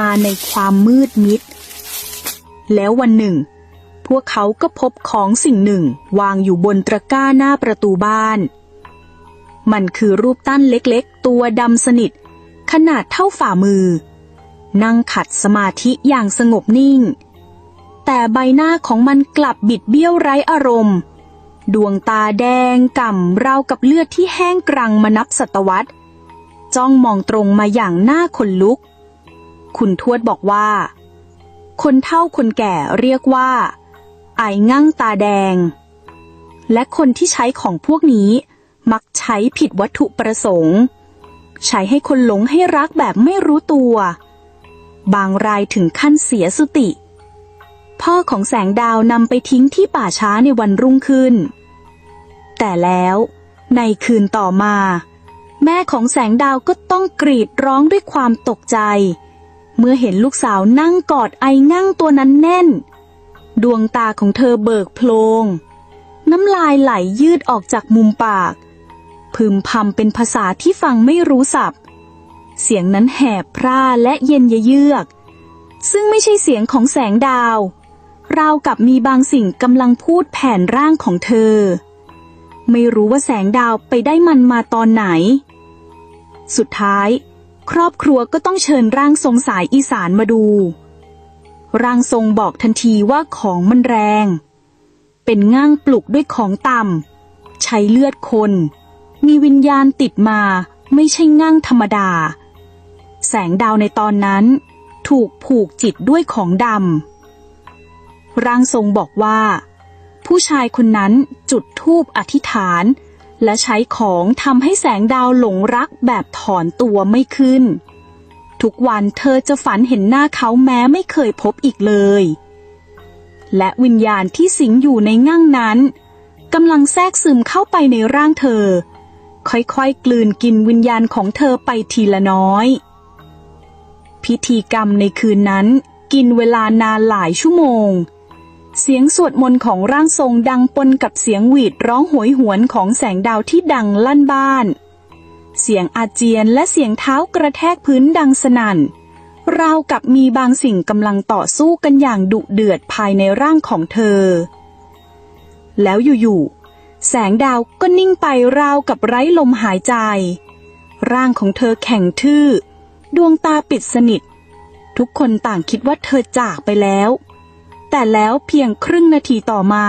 มาในความมืดมิด แล้ววันหนึ่ง พวกเขาก็พบของสิ่งหนึ่งวางอยู่บนตะกร้าหน้าประตูบ้าน มันคือรูปตั้นเล็กๆ ตัวดำสนิท ขนาดเท่าฝ่ามือ นั่งขัดสมาธิอย่างสงบนิ่ง แต่ใบหน้าของมันกลับบิดเบี้ยวไร้อารมณ์ ดวงตาแดงก่ำราวกับเลือดที่แห้งกรังมานับศตวรรษ จ้องมองตรงมาอย่างหน้าขนลุก คุณทวดบอกว่า คนเฒ่าคนแก่เรียกว่า ไอ้งั่งตาแดง และคนที่ใช้ของพวกนี้ มักใช้ผิดวัตถุประสงค์ ใช้ให้คนหลงให้รักแบบไม่รู้ตัว บางรายถึงขั้นเสียสติ พ่อของแสงดาวนำไปทิ้งที่ป่าช้าในวันรุ่งขึ้น แต่แล้วในคืนต่อมา แม่ของแสงดาวก็ต้องกรีดร้องด้วยความตกใจ เมื่อเห็นลูกสาวนั่งกอดไอ้งั่งตัวนั้นแน่น ดวงตาของเธอเบิกโพลง น้ำลายไหลยืดออกจากมุมปาก พึมพำเป็นภาษาที่ฟังไม่รู้สับ เสียงนั้นแหบพร่าและเย็นเยือก ซึ่งไม่ใช่เสียงของแสงดาว ราวกับมีบางสิ่งกำลังพูดแผ่นร่างของเธอ ไม่รู้ว่าแสงดาวไปได้มันมาตอนไหน สุดท้าย ครอบครัวก็ต้องเชิญร่างทรงสายอีสานมาดู ร่างทรงบอกทันทีว่าของมันแรง เป็นง่างปลุกด้วยของต่ำใช้เลือดคน มีวิญญาณติดมาไม่ใช่ง่างธรรมดา แสงดาวในตอนนั้น ถูกผูกจิตด้วยของดำร่างทรงบอกว่า ผู้ชายคนนั้นจุดธูปอธิษฐาน และใช้ของทำให้แสงดาวหลงรักแบบถอนตัวไม่ขึ้น ทุกวันเธอจะฝันเห็นหน้าเขาแม้ไม่เคยพบอีกเลย และวิญญาณที่สิงอยู่ในง่างนั้นกำลังแทรกซึมเข้าไปในร่างเธอ ค่อยๆ กลืนกินวิญญาณของเธอไปทีละน้อย พิธีกรรมในคืนนั้นกินเวลานานหลายชั่วโมง เสียงสวดมนต์ของร่างทรงดังปนกับเสียงหวีดร้องโหยหวนของแสงดาวที่ดังลั่นบ้าน เสียงอาเจียนและเสียงเท้ากระแทกพื้นดังสนั่น ราวกับมีบางสิ่งกำลังต่อสู้กันอย่างดุเดือดภายในร่างของเธอ แล้วอยู่ๆ แสงดาวก็นิ่งไปราวกับไร้ลมหายใจ ร่างของเธอแข็งทื่อ ดวงตาปิดสนิท ทุกคนต่างคิดว่าเธอจากไปแล้ว แต่แล้วเพียงครึ่งนาทีต่อมา